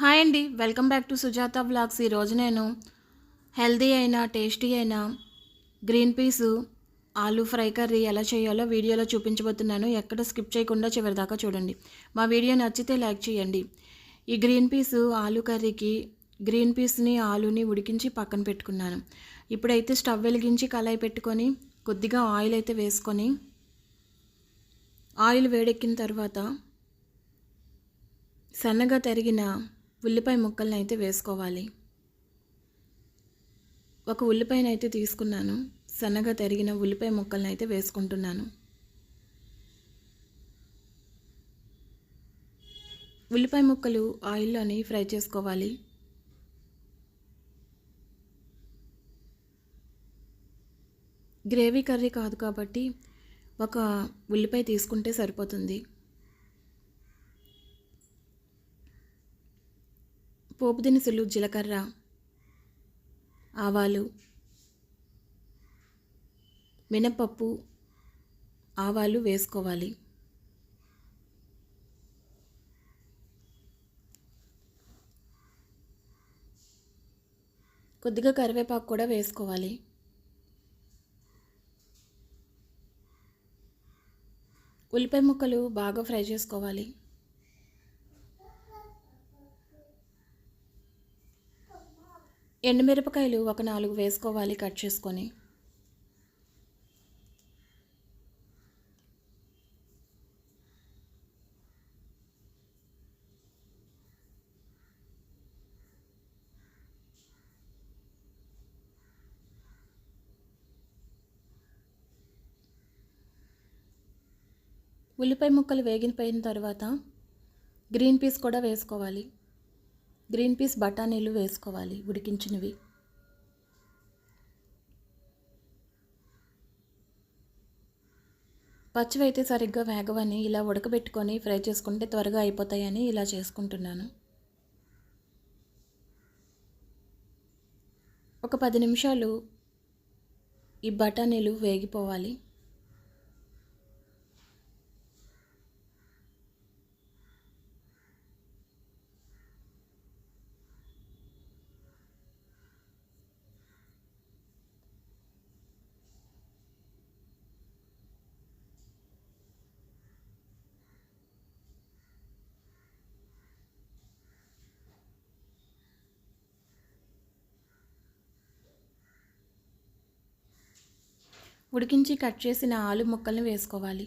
Hi అండి. Welcome back to Sujatha blogs ఈరోజు నేను హెల్దీ అయినా టేస్టీ అయినా green peas aloo fry curry ఎలా చేయాలో వీడియోలో చూపించబోతున్నాను. ఎక్కడ స్కిప్ చేయకుండా చివరిదాకా చూడండి. మా వీడియో నచ్చితే లైక్ చేయండి. ఈ గ్రీన్ పీస్ ఆలూ కర్రీకి గ్రీన్ పీస్ని ఆలూని ఉడికించి పక్కన పెట్టుకున్నాను. ఇప్పుడైతే స్టవ్ వెలిగించి కళాయి పెట్టుకొని కొద్దిగా ఆయిల్ అయితే వేసుకొని ఆయిల్ వేడెక్కిన తర్వాత సన్నగా తరిగిన ఉల్లిపాయ ముక్కల్ని అయితే వేసుకోవాలి. ఒక ఉల్లిపాయను అయితే తీసుకున్నాను. సన్నగా తరిగిన ఉల్లిపాయ ముక్కల్ని అయితే వేసుకుంటున్నాను. ఉల్లిపాయ ముక్కలు ఆయిల్లోని ఫ్రై చేసుకోవాలి. గ్రేవీ కర్రీ కాదు కాబట్టి ఒక ఉల్లిపాయ తీసుకుంటే సరిపోతుంది. పోపు దినుసులు జీలకర్ర ఆవాలు మినపప్పు ఆవాలు వేసుకోవాలి. కొద్దిగా కరివేపాకు కూడా వేసుకోవాలి. ఉల్లిపాయ ముక్కలు బాగా ఫ్రై చేసుకోవాలి. ఎండుమిరపకాయలు ఒక నాలుగు వేసుకోవాలి కట్ చేసుకొని. ఉల్లిపాయ ముక్కలు వేగిపోయిన తర్వాత గ్రీన్ పీస్ కూడా వేసుకోవాలి. గ్రీన్ పీస్ బఠానీలు వేసుకోవాలి ఉడికించినవి. పచ్చివైతే సరిగ్గా వేగవని ఇలా ఉడకబెట్టుకొని ఫ్రై చేసుకుంటే త్వరగా అయిపోతాయని ఇలా చేసుకుంటున్నాను. ఒక పది నిమిషాలు ఈ బఠానీలు వేగిపోవాలి. ఉడికించి కట్ చేసిన ఆలు ముక్కల్ని వేసుకోవాలి.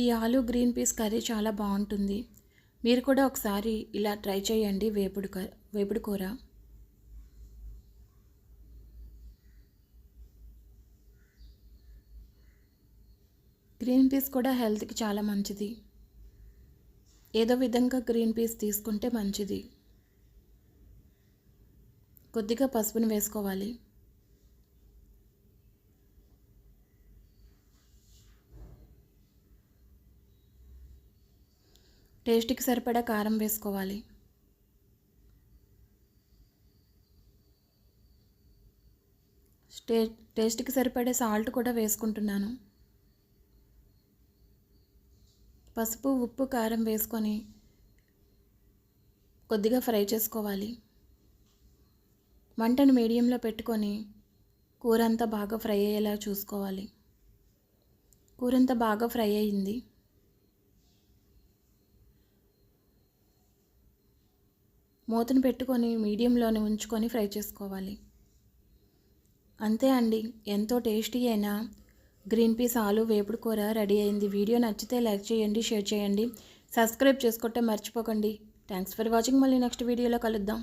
ఈ ఆలు గ్రీన్ పీస్ కర్రీ చాలా బాగుంటుంది. మీరు కూడా ఒకసారి ఇలా ట్రై చేయండి వేపుడు వేపుడు కూర. గ్రీన్ పీస్ కూడా హెల్త్కి చాలా మంచిది. ఏదో విధంగా గ్రీన్ పీస్ తీసుకుంటే మంచిది. కొద్దిగా పసుపుని వేసుకోవాలి. టేస్ట్కి సరిపడా కారం వేసుకోవాలి. టే టేస్ట్కి సరిపడే సాల్ట్ కూడా వేసుకుంటున్నాను. పసుపు ఉప్పు కారం వేసుకొని కొద్దిగా ఫ్రై చేసుకోవాలి. మంటను మీడియంలో పెట్టుకొని కూర అంతా బాగా ఫ్రై అయ్యేలా చూసుకోవాలి. కూర అంతా బాగా ఫ్రై అయ్యింది మూతను పెట్టుకొని మీడియంలోనే ఉంచుకొని ఫ్రై చేసుకోవాలి. అంతే అండి. ఎంతో టేస్టీ అయినా గ్రీన్ పీస్ ఆలు వేపుడు కూర రెడీ అయింది. వీడియో నచ్చితే లైక్ చేయండి షేర్ చేయండి. సబ్స్క్రైబ్ చేసుకుంటే మర్చిపోకండి. థ్యాంక్స్ ఫర్ వాచింగ్ మళ్ళీ నెక్స్ట్ వీడియోలో కలుద్దాం.